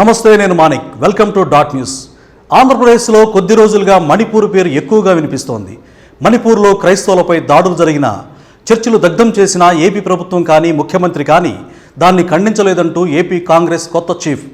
నమస్తే నేను Manik. Welcome to dot news ఆంధ్రప్రదేశ్లో కొద్ది రోజులుగా మణిపూర్ పేరు ఎక్కువగా వినిపిస్తోంది. మణిపూర్లో క్రైస్తవులపై దాడులు జరిగిన చర్చిలు దగ్ధం చేసిన ఏపీ ప్రభుత్వం కానీ ముఖ్యమంత్రి కానీ దాన్ని ఖండించలేదంటూ ఏపీ కాంగ్రెస్ కొత్త చీఫ్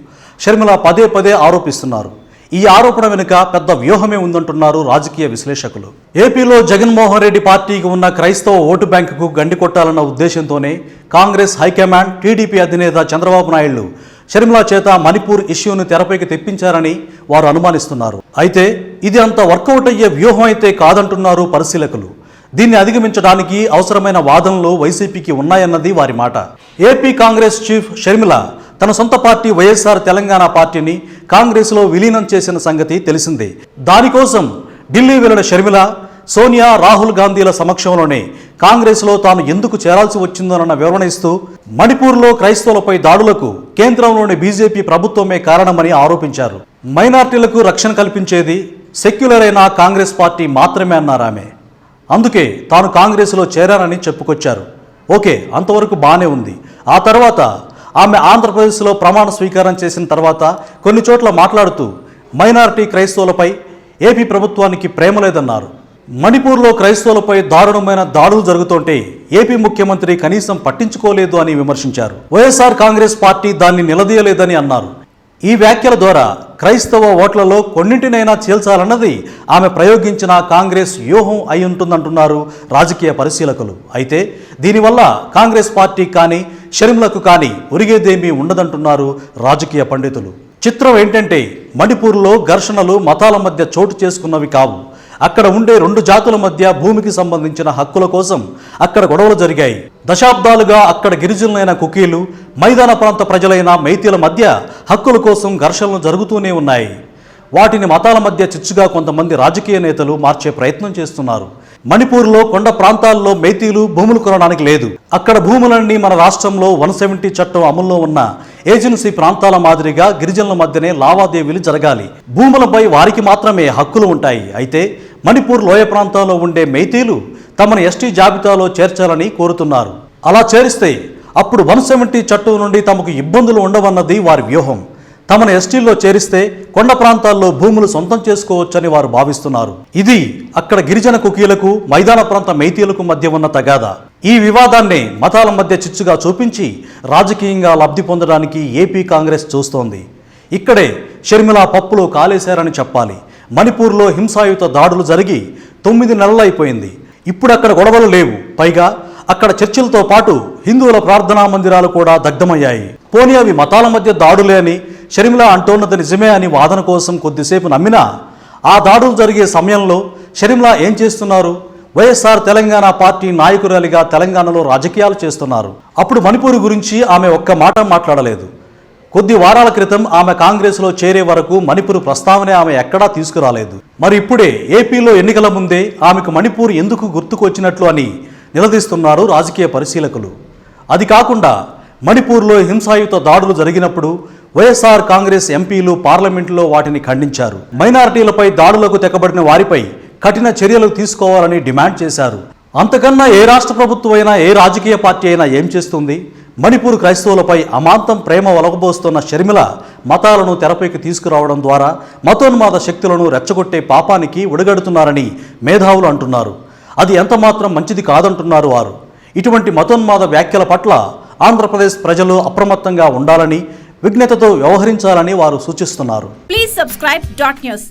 షర్మిల పదే పదే ఆరోపిస్తున్నారు. ఈ ఆరోపణ వెనుక పెద్ద వ్యూహమే ఉందంటున్నారు రాజకీయ విశ్లేషకులు. ఏపీలో జగన్మోహన్ రెడ్డి పార్టీకి ఉన్న క్రైస్తవ ఓటు బ్యాంకుకు గండి కొట్టాలన్న ఉద్దేశంతోనే కాంగ్రెస్ హైకమాండ్ టీడీపీ అధినేత చంద్రబాబు నాయుడు షర్మిల చేత మణిపూర్ ఇష్యూను తెరపైకి తెప్పించారని వారు అనుమానిస్తున్నారు. అయితే ఇది అంత వర్కౌట్ అయ్యే వ్యూహం అయితే కాదంటున్నారు పరిశీలకులు. దీన్ని అధిగమించడానికి అవసరమైన వాదనలు వైసీపీకి ఉన్నాయన్నది వారి మాట. ఏపీ కాంగ్రెస్ చీఫ్ షర్మిల తన సొంత పార్టీ వైఎస్ఆర్ తెలంగాణ పార్టీని కాంగ్రెస్లో విలీనం చేసిన సంగతి తెలిసిందే. దానికోసం ఢిల్లీ వెళ్ళిన షర్మిల సోనియా రాహుల్ గాంధీల సమక్షంలోనే కాంగ్రెస్లో తాను ఎందుకు చేరాల్సి వచ్చిందోనన్న వివరణ ఇస్తూ మణిపూర్లో క్రైస్తవులపై దాడులకు కేంద్రంలోని బీజేపీ ప్రభుత్వమే కారణమని ఆరోపించారు. మైనార్టీలకు రక్షణ కల్పించేది సెక్యులర్ అయిన కాంగ్రెస్ పార్టీ మాత్రమే అన్నారు ఆమె. అందుకే తాను కాంగ్రెస్లో చేరానని చెప్పుకొచ్చారు. ఓకే అంతవరకు బాగానే ఉంది. ఆ తర్వాత ఆమె ఆంధ్రప్రదేశ్లో ప్రమాణ స్వీకారం చేసిన తర్వాత కొన్ని చోట్ల మాట్లాడుతూ మైనారిటీ క్రైస్తవులపై ఏపీ ప్రభుత్వానికి ప్రేమ లేదన్నారు. మణిపూర్లో క్రైస్తవులపై దారుణమైన దాడులు జరుగుతుంటే ఏపీ ముఖ్యమంత్రి కనీసం పట్టించుకోలేదు అని విమర్శించారు. వైఎస్ఆర్ కాంగ్రెస్ పార్టీ దాన్ని నిలదీయలేదని అన్నారు. ఈ వ్యాఖ్యల ద్వారా క్రైస్తవ ఓట్లలో కొన్నింటినైనా చీల్చాలన్నది ఆమె ప్రయోగించిన కాంగ్రెస్ వ్యూహం అయి ఉంటుందంటున్నారు రాజకీయ పరిశీలకులు. అయితే దీనివల్ల కాంగ్రెస్ పార్టీ కానీ షర్మిలకు కానీ ఒరిగేదేమీ ఉండదంటున్నారు రాజకీయ పండితులు. చిత్రం ఏంటంటే మణిపూర్లో ఘర్షణలు మతాల మధ్య చోటు చేసుకున్నవి కావు. అక్కడ ఉండే రెండు జాతుల మధ్య భూమికి సంబంధించిన హక్కుల కోసం అక్కడ గొడవలు జరిగాయి. దశాబ్దాలుగా అక్కడ గిరిజనులైన కుకీలు మైదాన ప్రాంత ప్రజలైన మైతీల మధ్య హక్కుల కోసం ఘర్షణలు జరుగుతూనే ఉన్నాయి. వాటిని మతాల మధ్య చిచ్చుగా కొంతమంది రాజకీయ నేతలు మార్చే ప్రయత్నం చేస్తున్నారు. మణిపూర్లో కొండ ప్రాంతాల్లో మైతీలు భూములు కొనడానికి లేదు. అక్కడ భూములన్నీ మన రాష్ట్రంలో వన్ సెవెంటీ చట్టం అమల్లో ఉన్న ఏజెన్సీ ప్రాంతాల మాదిరిగా గిరిజనుల మధ్యనే లావాదేవీలు జరగాలి. భూములపై వారికి మాత్రమే హక్కులు ఉంటాయి. అయితే మణిపూర్ లోయ ప్రాంతాల్లో ఉండే మైతీలు తమను ఎస్టీ జాబితాలో చేర్చాలని కోరుతున్నారు. అలా చేరిస్తే అప్పుడు వన్ సెవెంటీ చట్టం నుండి తమకు ఇబ్బందులు ఉండవన్నది వారి వ్యూహం. తమను ఎస్టీల్లో చేరిస్తే కొండ ప్రాంతాల్లో భూములు సొంతం చేసుకోవచ్చని వారు భావిస్తున్నారు. ఇది అక్కడ గిరిజన కుకీలకు మైదాన ప్రాంత మైతీలకు మధ్య ఉన్న తగాదా. ఈ వివాదాన్ని మతాల మధ్య చిచ్చుగా చూపించి రాజకీయంగా లబ్ధి పొందడానికి ఏపీ కాంగ్రెస్ చూస్తోంది. ఇక్కడే షర్మిల పప్పులో కాలేశారని చెప్పాలి. మణిపూర్లో హింసాయుత దాడులు జరిగి తొమ్మిది నెలలైపోయింది. ఇప్పుడు అక్కడ గొడవలు లేవు. పైగా అక్కడ చర్చిలతో పాటు హిందువుల ప్రార్థనా మందిరాలు కూడా దగ్ధమయ్యాయి. పోనీ అవి మతాల మధ్య దాడులే అని షర్మిల అంటోన్నది నిజమే అని వాదన కోసం కొద్దిసేపు నమ్మినా ఆ దాడులు జరిగే సమయంలో షర్మిల ఏం చేస్తున్నారు? వైఎస్ఆర్ తెలంగాణ పార్టీ నాయకురాలిగా తెలంగాణలో రాజకీయాలు చేస్తున్నారు. అప్పుడు మణిపూర్ గురించి ఆమె ఒక్క మాట మాట్లాడలేదు. కొద్ది వారాల క్రితం ఆమె కాంగ్రెస్లో చేరే వరకు మణిపూర్ ప్రస్తావనే ఆమె ఎక్కడా తీసుకురాలేదు. మరి ఇప్పుడే ఏపీలో ఎన్నికల ముందే ఆమెకు మణిపూర్ ఎందుకు గుర్తుకొచ్చినట్లు అని నిలదీస్తున్నారు రాజకీయ పరిశీలకులు. అది కాకుండా మణిపూర్లో హింసాయుత దాడులు జరిగినప్పుడు వైఎస్ఆర్ కాంగ్రెస్ ఎంపీలు పార్లమెంటులో వాటిని ఖండించారు. మైనారిటీలపై దాడులకు తెగబడిన వారిపై కఠిన చర్యలు తీసుకోవాలని డిమాండ్ చేశారు. అంతకన్నా ఏ రాష్ట్ర ప్రభుత్వం అయినా ఏ రాజకీయ పార్టీ అయినా ఏం చేస్తుంది? మణిపూర్ క్రైస్తవులపై అమాంతం ప్రేమ ఒలగబోస్తున్న షర్మిల మతాలను తెరపైకి తీసుకురావడం ద్వారా మతోన్మాద శక్తులను రెచ్చగొట్టే పాపానికి ఉడగడుతున్నారని మేధావులు అంటున్నారు. అది ఎంతమాత్రం మంచిది కాదంటున్నారు వారు. ఇటువంటి మతోన్మాద వ్యాఖ్యల పట్ల ఆంధ్రప్రదేశ్ ప్రజలు అప్రమత్తంగా ఉండాలని విజ్ఞతతో వ్యవహరించాలని వారు సూచిస్తున్నారు. Please subscribe dot news